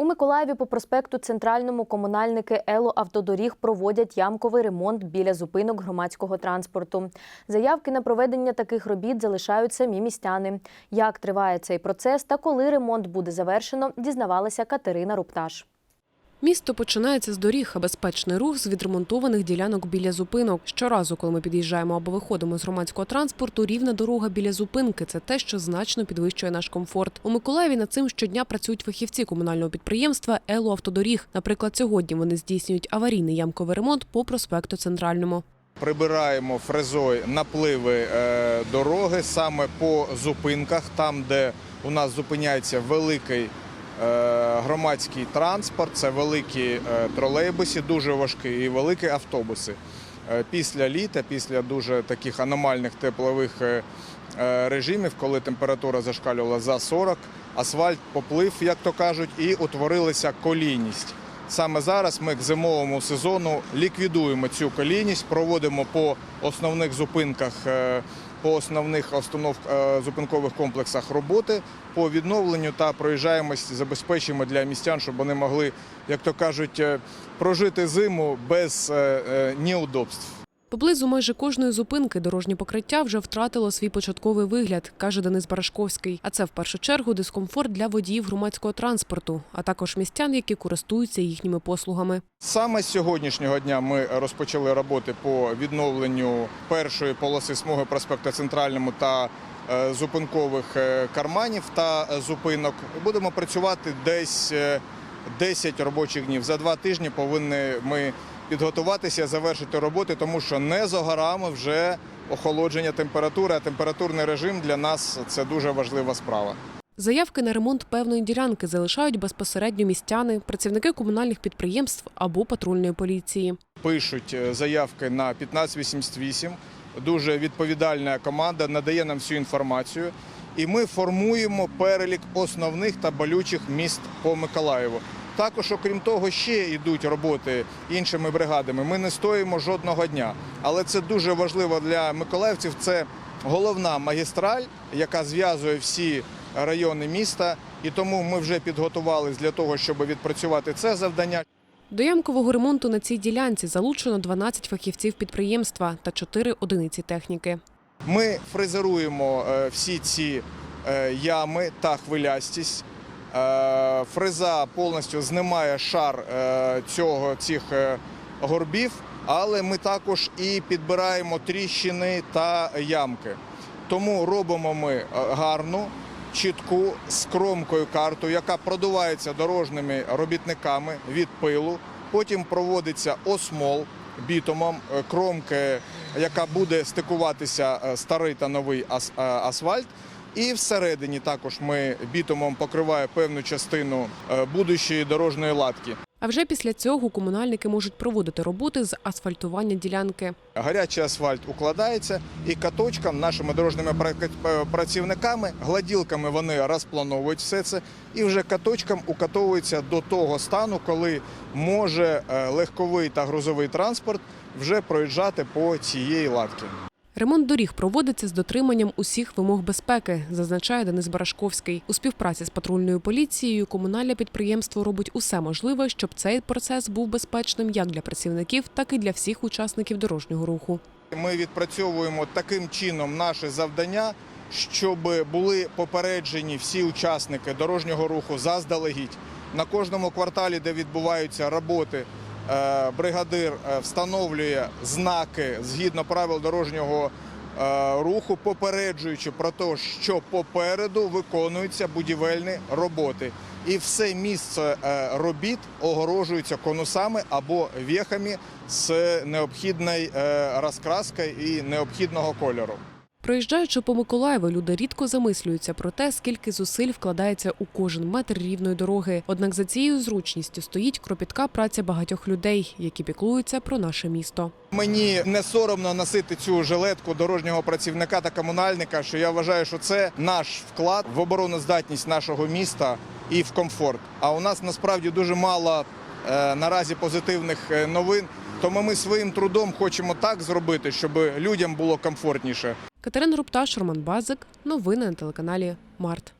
У Миколаєві по проспекту Центральному комунальники Ело Автодоріг проводять ямковий ремонт біля зупинок громадського транспорту. Заявки на проведення таких робіт залишають самі містяни. Як триває цей процес та коли ремонт буде завершено, дізнавалася Катерина Рупташ. Місто починається з доріг, а безпечний рух з відремонтованих ділянок біля зупинок. Щоразу, коли ми під'їжджаємо або виходимо з громадського транспорту, рівна дорога біля зупинки це те, що значно підвищує наш комфорт. У Миколаєві над цим щодня працюють фахівці комунального підприємства Ело Автодоріг. Наприклад, сьогодні вони здійснюють аварійний ямковий ремонт по проспекту Центральному. Прибираємо фрезою напливи е, дороги саме по зупинках, там, де у нас зупиняється великий громадський транспорт, це великі е, тролейбуси, дуже важкі і великі автобуси. Е, Після літа, після дуже таких аномальних теплових е, е, режимів, коли температура зашкалювала за 40, асфальт поплив, як то кажуть, і утворилася колійність. Саме зараз ми к зимовому сезону ліквідуємо цю колійність, проводимо по основних зупинках, е, по основних останов, е, зупинкових комплексах роботи по відновленню та проїжджаємості забезпечуємо для містян, щоб вони могли, як то кажуть, е, прожити зиму без е, неудобств. Поблизу майже кожної зупинки дорожнє покриття вже втратило свій початковий вигляд, каже Денис Барашковський. А це в першу чергу дискомфорт для водіїв громадського транспорту, а також містян, які користуються їхніми послугами. Саме з сьогоднішнього дня ми розпочали роботи по відновленню першої полоси смуги проспекту Центральному та е, зупинкових е, карманів та е, зупинок. Будемо працювати десь е, 10 робочих днів. За два тижні повинні ми підготуватися, завершити роботи, тому що не за горами вже охолодження температури, а температурний режим для нас це дуже важлива справа. Заявки на ремонт певної ділянки залишають безпосередньо містяни, працівники комунальних підприємств або патрульної поліції. пишуть е, заявки на 1588. Дуже відповідальна команда надає нам всю інформацію. І ми формуємо перелік основних та болючих міст по Миколаєву. Також, окрім того, ще йдуть роботи іншими бригадами. Ми не стоїмо жодного дня. Але це дуже важливо для миколаївців. Це головна магістраль, яка зв'язує всі райони міста. І тому ми вже підготувалися для того, щоб відпрацювати це завдання. До ямкового ремонту на цій ділянці залучено 12 фахівців підприємства та 4 одиниці техніки. Ми фрезеруємо е, всі ці е, ями та хвилястість. Е, Фреза повністю знімає шар е, цього, цих е, горбів, але ми також і підбираємо тріщини та ямки. Тому робимо ми гарну, чітку з кромкою карту, яка продувається дорожніми робітниками від пилу. Потім проводиться осмол бітумом кромки, яка буде стикуватися старий та новий асфальт. І всередині також ми бітумом покриваємо певну частину е, будущої дорожньої латки. А вже після цього комунальники можуть проводити роботи з асфальтування ділянки. Гарячий асфальт укладається і каточком нашими дорожніми е, працівниками, гладілками вони розплановують все це, і вже каточком укатовується до того стану, коли може е, легковий та грузовий транспорт вже проїжджати по цієї латки. Ремонт доріг проводиться з дотриманням усіх вимог безпеки, зазначає Денис Барашковський. У співпраці з патрульною поліцією комунальне підприємство робить усе можливе, щоб цей процес був безпечним як для працівників, так і для всіх учасників дорожнього руху. Ми відпрацьовуємо таким чином наше завдання, щоб були попереджені всі учасники дорожнього руху заздалегідь. На кожному кварталі, де відбуваються роботи, бригадир е, встановлює знаки згідно правил дорожнього е, руху, попереджуючи про те, що попереду виконуються будівельні роботи. І все місце е, робіт огорожується конусами або вехами з необхідною е, розкраскою і необхідного кольору. Проїжджаючи по Миколаєву, люди рідко замислюються про те, скільки зусиль вкладається у кожен метр рівної дороги. Однак за цією зручністю стоїть кропітка праця багатьох людей, які піклуються про наше місто. Мені не соромно носити цю жилетку дорожнього працівника та комунальника, що я вважаю, що це наш вклад в обороноздатність нашого міста і в комфорт. А у нас насправді дуже мало е, наразі позитивних е, новин. Тому ми своїм трудом хочемо так зробити, щоб людям було комфортніше. Катерина Рупташ, Роман Базик. Новини на телеканалі Март.